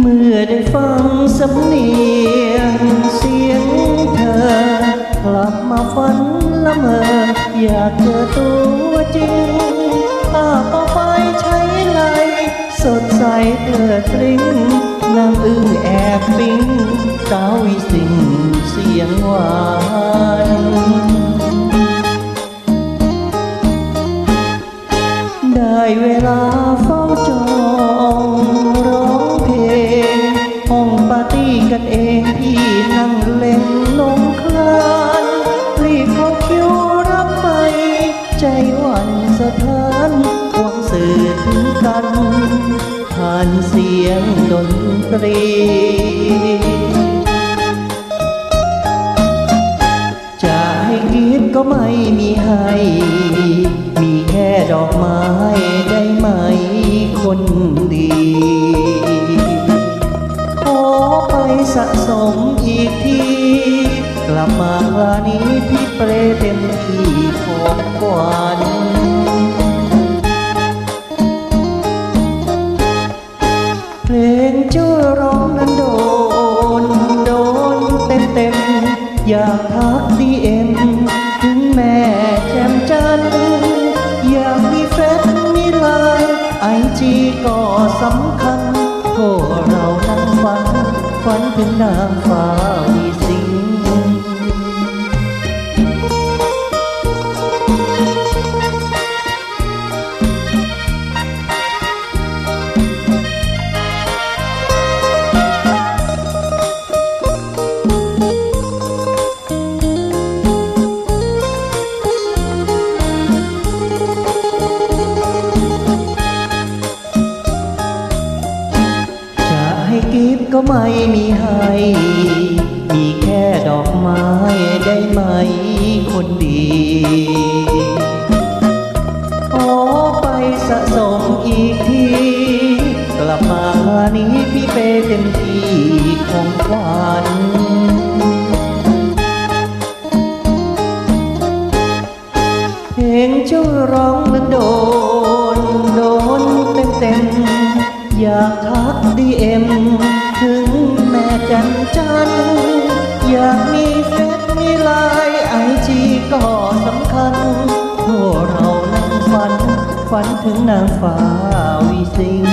เมื่อได้ฟังสำเนียงเสียงเธอ กลับมาฝันละเมอ อยากเจอตัวจริงภาพเอาไปใช้ไหลสดใสเกลือตริ้งนางอึ้งแอบปิ้งสาววิสิงเสียงหวานได้เวลาเฝ้าจอง กันเองพี่นั่งเล่นลงคลานรีบเขาคิวรับไป ใจหวันสะท้านหวังสื่อถึงกันผ่านเสียงดนตรีจะให้กิฟก็ไม่มีให้ มีแค่ดอกไม้ได้ไหมคนดี ลับมาคราวนี้พี่เปรเต็มที่ของกวันเพลงช่วยร้องนั้นโดน โดนเต็มเต็มอยากทักดีเอ็มถึงแม่แจ่มจันทร์อยากมีเฟซมีไลน์ไอจีก็สำคัญโทรเรานั่งฝัน ฝันถึงนางฟ้า ไม่มีให้ มีแค่ดอกไม้ได้ไหมคนดีขอไปสะสมอีกที กลับมาคราวนี้พี่เปเต็มที่ของขวัญเพลงช่วยร้องนั้นโดน โดนเต็มเต็มๆอยากทัก ดีเอ็มถึงแม่จันจัน อยากมีเฟซมีไลน์ไอจีก็สำคัญพวกเรานั่งฝัน ฝันถึงนางฟ้าวิสิง